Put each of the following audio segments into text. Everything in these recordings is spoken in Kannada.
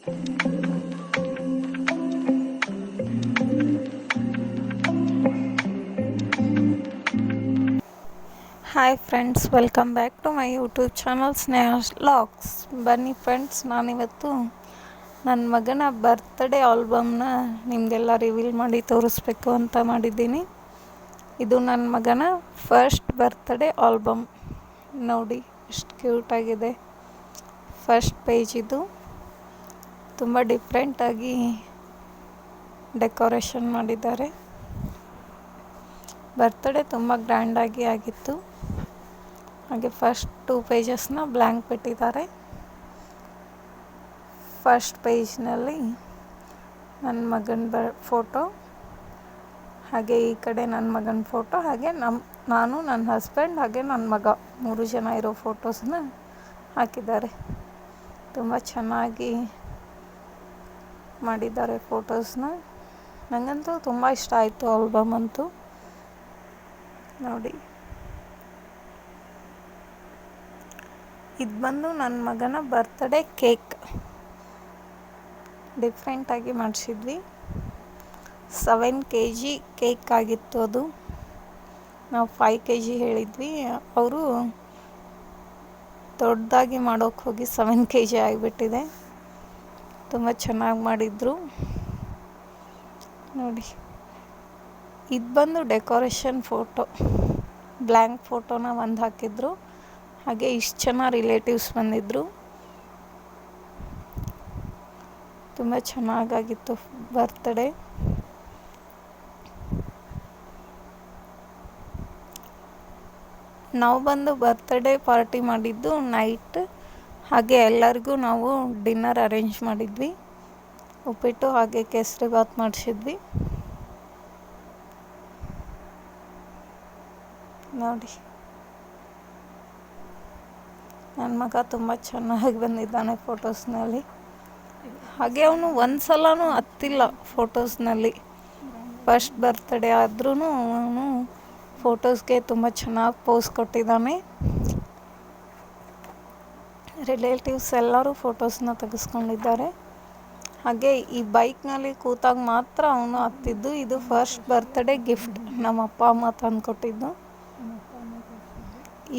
Hi friends welcome back to my YouTube channel Sneha LOX ಬನ್ನಿ ಫ್ರೆಂಡ್ಸ್ ನಾನಿವತ್ತು ನನ್ನ ಮಗನ ಬರ್ತ್ಡೇ ಆಲ್ಬಮ್ನ ನಿಮಗೆಲ್ಲ ರಿವೀಲ್ ಮಾಡಿ ತೋರಿಸ್ಬೇಕು ಅಂತ ಮಾಡಿದ್ದೀನಿ. ಇದು ನನ್ನ ಮಗನ ಫಸ್ಟ್ ಬರ್ತ್ಡೇ ಆಲ್ಬಮ್ ನೋಡಿ, ಎಷ್ಟು ಕ್ಯೂಟಾಗಿದೆ ಫಸ್ಟ್ ಪೇಜ್ ಇದು. ತುಂಬ ಡಿಫ್ರೆಂಟಾಗಿ ಡೆಕೋರೇಷನ್ ಮಾಡಿದ್ದಾರೆ. ಬರ್ತ್ಡೇ ತುಂಬ ಗ್ರ್ಯಾಂಡಾಗಿ ಆಗಿತ್ತು. ಹಾಗೆ ಫಸ್ಟ್ ಟೂ ಪೇಜಸ್ನ ಬ್ಲ್ಯಾಂಕ್ ಬಿಟ್ಟಿದ್ದಾರೆ. ಫಸ್ಟ್ ಪೇಜ್ನಲ್ಲಿ ನನ್ನ ಮಗನ ಬ ಫೋಟೋ ಹಾಗೆ ಈ ಕಡೆ ನನ್ನ ಮಗನ ಫೋಟೋ ಹಾಗೆ ನಮ್ಮ ನಾನು ನನ್ನ ಹಸ್ಬೆಂಡ್ ಹಾಗೆ ನನ್ನ ಮಗ ಮೂರು ಜನ ಇರೋ ಫೋಟೋಸನ್ನ ಹಾಕಿದ್ದಾರೆ. ತುಂಬ ಚೆನ್ನಾಗಿ ಮಾಡಿದ್ದಾರೆ ಫೋಟೋಸ್ನ. ನನಗಂತೂ ತುಂಬ ಇಷ್ಟ ಆಯಿತು ಆಲ್ಬಮ್ ಅಂತೂ. ನೋಡಿ. ಇದು ಬಂದು ನನ್ನ ಮಗನ ಬರ್ತ್ಡೇ ಕೇಕ್ ಡಿಫ್ರೆಂಟಾಗಿ ಮಾಡಿಸಿದ್ವಿ. ಸೆವೆನ್ ಕೆ ಜಿ ಕೇಕ್ ಆಗಿತ್ತು ಅದು. ನಾವು ಫೈವ್ ಕೆ ಜಿ ಹೇಳಿದ್ವಿ. ಅವರು ದೊಡ್ಡದಾಗಿ ಮಾಡೋಕ್ಕೆ ಹೋಗಿ ಸೆವೆನ್ ಕೆ ಜಿ ಆಗಿಬಿಟ್ಟಿದೆ. ತುಂಬ ಚೆನ್ನಾಗಿ ಮಾಡಿದರು. ನೋಡಿ. ಇದು ಬಂದು ಡೆಕೋರೇಷನ್ ಫೋಟೋ. ಬ್ಲ್ಯಾಂಕ್ ಫೋಟೋನ ಒಂದು ಹಾಕಿದ್ರು. ಹಾಗೆ ಇಷ್ಟು ಜನ ರಿಲೇಟಿವ್ಸ್ ಬಂದಿದ್ರು. ತುಂಬ ಚೆನ್ನಾಗಾಗಿತ್ತು ಬರ್ತ್ಡೇ. ನಾವು ಬಂದು ಬರ್ತ್ಡೇ ಪಾರ್ಟಿ ಮಾಡಿದ್ದು ನೈಟ್ ಹಾಗೆ ಎಲ್ಲರಿಗೂ ನಾವು ಡಿನ್ನರ್ ಅರೇಂಜ್ ಮಾಡಿದ್ವಿ. ಉಪ್ಪಿಟ್ಟು ಹಾಗೆ ಕೇಸರಿ ಬಾತ್ ಮಾಡಿಸಿದ್ವಿ. ನೋಡಿ. ನನ್ನ ಮಗ ತುಂಬ ಚೆನ್ನಾಗಿ ಬಂದಿದ್ದಾನೆ ಫೋಟೋಸ್ನಲ್ಲಿ. ಹಾಗೆ ಅವನು ಒಂದು ಹತ್ತಿಲ್ಲ ಫೋಟೋಸ್ನಲ್ಲಿ. ಫಸ್ಟ್ ಬರ್ತ್ಡೇ ಆದ್ರೂ ಅವನು ಫೋಟೋಸ್ಗೆ ತುಂಬ ಚೆನ್ನಾಗಿ ಪೋಸ್ ಕೊಟ್ಟಿದ್ದಾನೆ. ರಿಲೇಟಿವ್ಸ್ ಎಲ್ಲರೂ ಫೋಟೋಸ್ನ ತೆಗೆಸ್ಕೊಂಡಿದ್ದಾರೆ. ಹಾಗೆ ಈ ಬೈಕ್ನಲ್ಲಿ ಕೂತಾಗ ಮಾತ್ರ ಅವನು ಹತ್ತಿದ್ದು ಇದು ಫಸ್ಟ್ ಬರ್ತ್ಡೇ ಗಿಫ್ಟ್ ನಮ್ಮ ಅಪ್ಪ ಅಮ್ಮ ತಂದು ಕೊಟ್ಟಿದ್ದು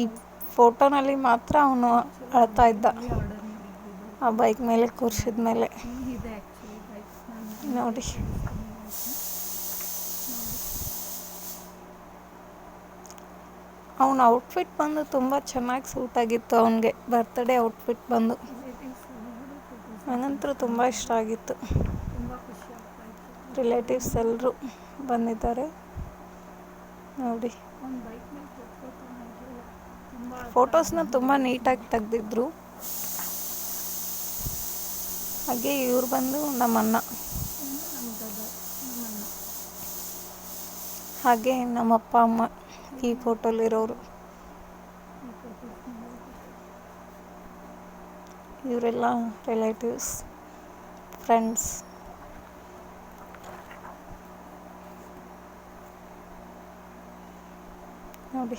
ಈ ಫೋಟೋನಲ್ಲಿ ಮಾತ್ರ ಅವನು ಅಳ್ತಾ ಇದ್ದ ಆ ಬೈಕ್ ಮೇಲೆ ಕೂರ್ಸಿದ ಮೇಲೆ ನೋಡಿ. ಅವನ ಔಟ್ಫಿಟ್ ಬಂದು ತುಂಬ ಚೆನ್ನಾಗಿ ಸೂಟ್ ಆಗಿತ್ತು ಅವನಿಗೆ. ಬರ್ತ್ಡೇ ಔಟ್ಫಿಟ್ ಬಂದು. ನನಗಂತೂ ತುಂಬ ಇಷ್ಟ ಆಗಿತ್ತು. ರಿಲೇಟಿವ್ಸ್ ಎಲ್ಲರೂ ಬಂದಿದ್ದಾರೆ. ನೋಡಿ. ಫೋಟೋಸ್ನ ತುಂಬ ನೀಟಾಗಿ ತೆಗೆದಿದ್ರು. ಹಾಗೆ ಇವ್ರು ಬಂದು ನಮ್ಮಣ್ಣ. ಹಾಗೆ ನಮ್ಮ ಅಪ್ಪ ಅಮ್ಮ ಈ ಫೋಟೋಲಿರೋರು ಇವರೆಲ್ಲ ರಿಲೇಟಿವ್ಸ್ ಫ್ರೆಂಡ್ಸ್ ನೋಡಿ,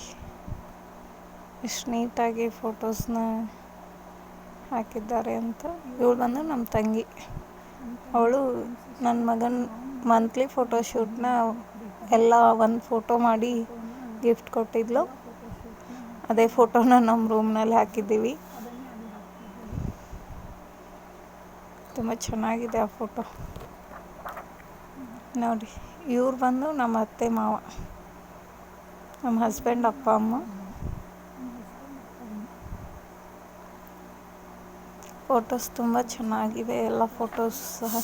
ಎಷ್ಟು ನೀಟಾಗಿ ಫೋಟೋಸ್ನ ಹಾಕಿದ್ದಾರೆ ಅಂತ. ಇವಳು ಬಂದು ನಮ್ಮ ತಂಗಿ. ಅವಳು ನನ್ನ ಮಗನ ಮಂತ್ಲಿ ಫೋಟೋಶೂಟ್ನ ಎಲ್ಲ ಒಂದು ಫೋಟೋ ಮಾಡಿ ಗಿಫ್ಟ್ ಕೊಟ್ಟಿದ್ಲು. ಅದೇ ಫೋಟೋನ ನಮ್ಮ ರೂಮ್ನಲ್ಲಿ ಹಾಕಿದ್ದೀವಿ. ತುಂಬ ಚೆನ್ನಾಗಿದೆ ಆ ಫೋಟೋ ನೋಡಿ, ಇವ್ರು ಬಂದು ನಮ್ಮ ಅತ್ತೆ, ಮಾವ, ನಮ್ಮ ಹಸ್ಬೆಂಡ್ ಅಪ್ಪ, ಅಮ್ಮ. ಫೋಟೋಸ್ ತುಂಬ ಚೆನ್ನಾಗಿದೆ ಎಲ್ಲ ಫೋಟೋಸ್ ಸಹ.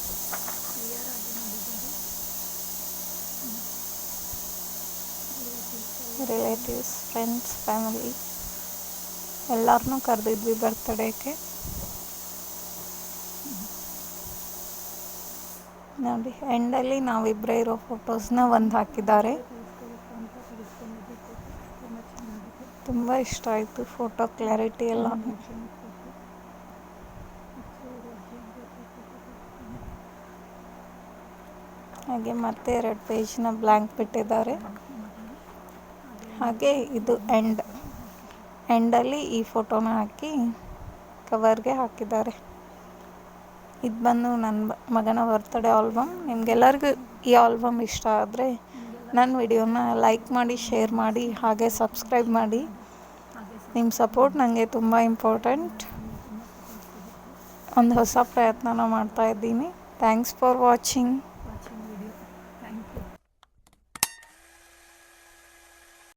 ರಿಲೇಟಿವ್ಸ್ ಫ್ರೆಂಡ್ಸ್ ಫ್ಯಾಮಿಲಿ ಎಲ್ಲರನ್ನೂ ಕರೆದಿದ್ವಿ ಬರ್ತಡೇಗೆ ನೋಡಿ ಎಂಡಲ್ಲಿ ನಾವಿಬ್ಬರೇ ಇರೋ ಫೋಟೋಸ್ನ ಒಂದು ಹಾಕಿದ್ದಾರೆ. ತುಂಬ ಇಷ್ಟ ಆಯಿತು ಫೋಟೋ ಕ್ಲಾರಿಟಿ ಎಲ್ಲ. ಹಾಗೆ ಮತ್ತೆ ಎರಡು ಪೇಜ್ನ ಬ್ಲ್ಯಾಂಕ್ ಬಿಟ್ಟಿದ್ದಾರೆ. ಹಾಗೆ ಇದು ಎಂಡ್ ಎಂಡಲ್ಲಿ ಈ ಫೋಟೋನ ಹಾಕಿ ಕವರ್ಗೆ ಹಾಕಿದ್ದಾರೆ. ಇದು ಬಂದು ನನ್ನ ಮಗನ ಬರ್ತಡೇ ಆಲ್ಬಮ್ ನಿಮ್ಗೆಲ್ಲರಿಗೂ ಈ ಆಲ್ಬಮ್ ಇಷ್ಟ ಆದರೆ ನನ್ನ ವಿಡಿಯೋನ ಲೈಕ್ ಮಾಡಿ ಶೇರ್ ಮಾಡಿ, ಹಾಗೆ ಸಬ್ಸ್ಕ್ರೈಬ್ ಮಾಡಿ. ನಿಮ್ಮ ಸಪೋರ್ಟ್ ನನಗೆ ತುಂಬ ಇಂಪಾರ್ಟೆಂಟ್ ಒಂದು ಹೊಸ ಪ್ರಯತ್ನನ ಮಾಡ್ತಾ ಇದ್ದೀನಿ. Thanks for watching